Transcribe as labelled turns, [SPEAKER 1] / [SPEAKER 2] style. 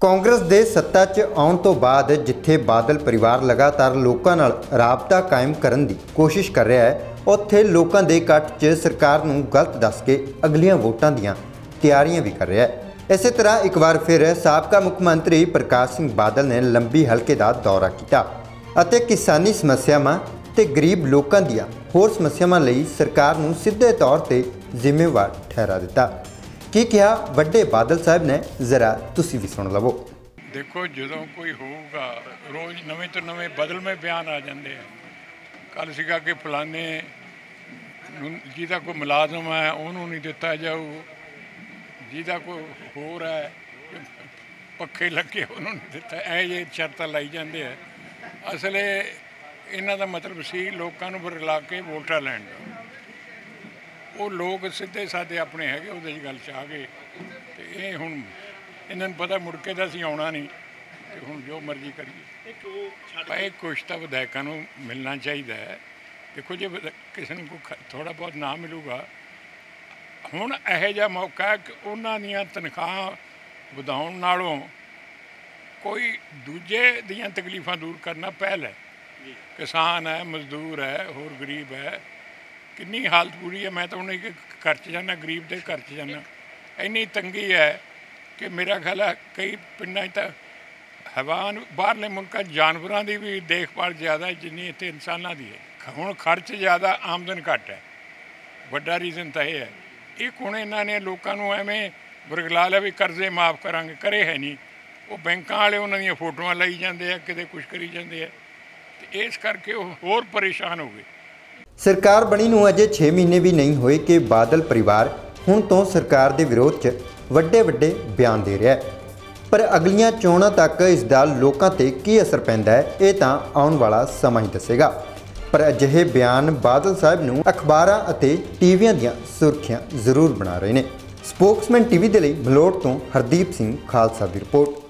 [SPEAKER 1] ਕਾਂਗਰਸ ਦੇ ਸੱਤਾ 'ਚ ਆਉਣ ਤੋਂ ਬਾਅਦ ਜਿੱਥੇ ਬਾਦਲ ਪਰਿਵਾਰ ਲਗਾਤਾਰ ਲੋਕਾਂ ਨਾਲ ਰਾਬਤਾ ਕਾਇਮ ਕਰਨ ਦੀ ਕੋਸ਼ਿਸ਼ ਕਰ ਰਿਹਾ ਹੈ, ਉੱਥੇ ਲੋਕਾਂ ਦੇ ਇਕੱਠ 'ਚ ਸਰਕਾਰ ਨੂੰ ਗਲਤ ਦੱਸ ਕੇ ਅਗਲੀਆਂ ਵੋਟਾਂ ਦੀਆਂ ਤਿਆਰੀਆਂ ਵੀ ਕਰ ਰਿਹਾ ਹੈ। ਇਸੇ ਤਰ੍ਹਾਂ ਇੱਕ ਵਾਰ ਫਿਰ ਸਾਬਕਾ ਮੁੱਖ ਮੰਤਰੀ ਪ੍ਰਕਾਸ਼ ਸਿੰਘ ਬਾਦਲ ਨੇ ਲੰਬੀ ਹਲਕੇ ਦਾ ਦੌਰਾ ਕੀਤਾ ਅਤੇ ਕਿਸਾਨੀ ਸਮੱਸਿਆਵਾਂ ਤੇ ਗਰੀਬ ਲੋਕਾਂ ਦੀਆਂ ਹੋਰ ਸਮੱਸਿਆਵਾਂ ਲਈ ਸਰਕਾਰ ਨੂੰ ਸਿੱਧੇ ਤੌਰ ਤੇ ਜ਼ਿੰਮੇਵਾਰ ਠਹਿਰਾ ਦਿੱਤਾ। ਕੀ ਕਿਹਾ ਵੱਡੇ ਬਾਦਲ ਸਾਹਿਬ ਨੇ? ਜ਼ਰਾ ਤੁਸੀਂ ਵੀ ਸੁਣ ਲਵੋ।
[SPEAKER 2] ਦੇਖੋ, ਜਦੋਂ ਕੋਈ ਹੋਊਗਾ, ਰੋਜ਼ ਨਵੇਂ ਤੋਂ ਨਵੇਂ ਬਦਲਵੇਂ ਬਿਆਨ ਆ ਜਾਂਦੇ ਆ। ਕੱਲ ਸੀਗਾ ਕਿ ਫਲਾਣੇ ਜਿਹਦਾ ਕੋਈ ਮੁਲਾਜ਼ਮ ਹੈ, ਉਹਨੂੰ ਨਹੀਂ ਦਿੱਤਾ ਜਾਊ। ਜਿਹਦਾ ਕੋਈ ਹੋਰ ਹੈ, ਪੱਖੇ ਲੱਗੇ, ਉਹਨੂੰ ਨਹੀਂ ਦਿੱਤਾ। ਐ ਜੇ ਸ਼ਰਤਾਂ ਲਾਈ ਜਾਂਦੇ ਆ। ਅਸਲੇ ਇਹਨਾਂ ਦਾ ਮਤਲਬ ਸੀ, ਲੋਕਾਂ ਨੂੰ ਬਰਲਾ ਕੇ ਵੋਟਾਂ ਲੈਣ ਦਾ ਉਹ ਲੋਕ ਸਿੱਧੇ ਸਾਦੇ ਆਪਣੇ ਹੈਗੇ ਉਹਦੇ 'ਚ ਗੱਲ ਚ ਆ ਗਏ। ਤੇ ਇਹ ਹੁਣ ਇਹਨਾਂ ਨੂੰ ਪਤਾ ਮੁੜ ਕੇ ਤਾਂ ਅਸੀਂ ਆਉਣਾ ਨਹੀਂ ਤੇ ਹੁਣ ਜੋ ਮਰਜ਼ੀ ਕਰੀਏ। ਭਾਈ ਕੁਛ ਤਾਂ ਵਿਧਾਇਕਾਂ ਨੂੰ ਮਿਲਣਾ ਚਾਹੀਦਾ ਹੈ। ਦੇਖੋ ਜੇ ਕਿਸੇ ਨੂੰ ਕੋਈ ਥੋੜਾ ਬਹੁਤ ਨਾ ਮਿਲੂਗਾ ਹੁਣ ਇਹੋ ਜਿਹਾ ਮੌਕਾ ਹੈ ਕਿ ਉਹਨਾਂ ਦੀਆਂ ਤਨਖਾਹਾਂ ਵਧਾਉਣ ਨਾਲੋਂ ਕੋਈ ਦੂਜੇ ਦੀਆਂ ਤਕਲੀਫਾਂ ਦੂਰ ਕਰਨਾ ਪਹਿਲ ਹੈ। ਕਿਸਾਨ ਹੈ ਮਜ਼ਦੂਰ ਹੈ ਹੋਰ ਗਰੀਬ ਹੈ। ਕਿੰਨੀ ਹਾਲਤ ਬੁਰੀ ਹੈ, ਮੈਂ ਤਾਂ ਉਹਨੇ ਇੱਕ ਘਰ 'ਚ ਜਾਣਾ ਗਰੀਬ ਦੇ ਘਰ 'ਚ ਜਾਣਾ ਇੰਨੀ ਤੰਗੀ ਹੈ ਕਿ ਮੇਰਾ ਖਿਆਲ ਹੈ ਕਈ ਪਿੰਡਾਂ 'ਚ ਤਾਂ ਹੈਵਾਨ, ਬਾਹਰਲੇ ਮੁਲਕਾਂ 'ਚ ਜਾਨਵਰਾਂ ਦੀ ਵੀ ਦੇਖਭਾਲ ਜ਼ਿਆਦਾ ਜਿੰਨੀ ਇੱਥੇ ਇਨਸਾਨਾਂ ਦੀ ਹੈ। ਹੁਣ ਖਰਚ ਜ਼ਿਆਦਾ, ਆਮਦਨ ਘੱਟ ਹੈ। ਵੱਡਾ ਰੀਜ਼ਨ ਤਾਂ ਇਹ ਹੈ। ਇੱਕ ਹੁਣ ਇਹਨਾਂ ਨੇ ਲੋਕਾਂ ਨੂੰ ਐਵੇਂ ਵਰਗਲਾ ਲਿਆ ਵੀ ਕਰਜ਼ੇ ਮਾਫ ਕਰਾਂਗੇ, ਕਰੇ ਹੈ ਨਹੀਂ। ਉਹ ਬੈਂਕਾਂ ਵਾਲੇ ਉਹਨਾਂ ਦੀਆਂ ਫੋਟੋਆਂ ਲਈ ਜਾਂਦੇ ਆ, ਕਿਤੇ ਕੁਝ ਕਰੀ ਜਾਂਦੇ ਆ। ਤੇ ਇਸ ਕਰਕੇ ਉਹ ਹੋਰ ਪਰੇਸ਼ਾਨ ਹੋ ਗਏ।
[SPEAKER 1] ਸਰਕਾਰ ਬਣੀ ਨੂੰ ਅਜੇ 6 ਮਹੀਨੇ ਵੀ ਨਹੀਂ ਹੋਏ ਕਿ ਬਾਦਲ ਪਰਿਵਾਰ ਹੁਣ ਤੋਂ ਸਰਕਾਰ ਦੇ ਵਿਰੋਧ 'ਚ ਵੱਡੇ ਵੱਡੇ ਬਿਆਨ ਦੇ ਰਿਹਾ ਹੈ। ਪਰ ਅਗਲੀਆਂ ਚੋਣਾਂ ਤੱਕ ਇਸ ਦਾ ਲੋਕਾਂ ਤੇ ਕੀ ਅਸਰ ਪੈਂਦਾ ਹੈ, ਇਹ ਤਾਂ ਆਉਣ ਵਾਲਾ ਸਮਾਂ ਹੀ ਦੱਸੇਗਾ। ਪਰ ਅਜਿਹੇ ਬਿਆਨ ਬਾਦਲ ਸਾਹਿਬ ਨੂੰ ਅਖਬਾਰਾਂ ਅਤੇ ਟੀਵੀਆਂ ਦੀਆਂ ਸੁਰਖੀਆਂ ਜ਼ਰੂਰ ਬਣਾ ਰਹੇ ਨੇ। ਸਪੋਕਸਮੈਨ ਟੀਵੀ ਦੇ ਲਈ ਮਲੋਟ ਤੋਂ ਹਰਦੀਪ ਸਿੰਘ ਖਾਲਸਾ ਦੀ ਰਿਪੋਰਟ।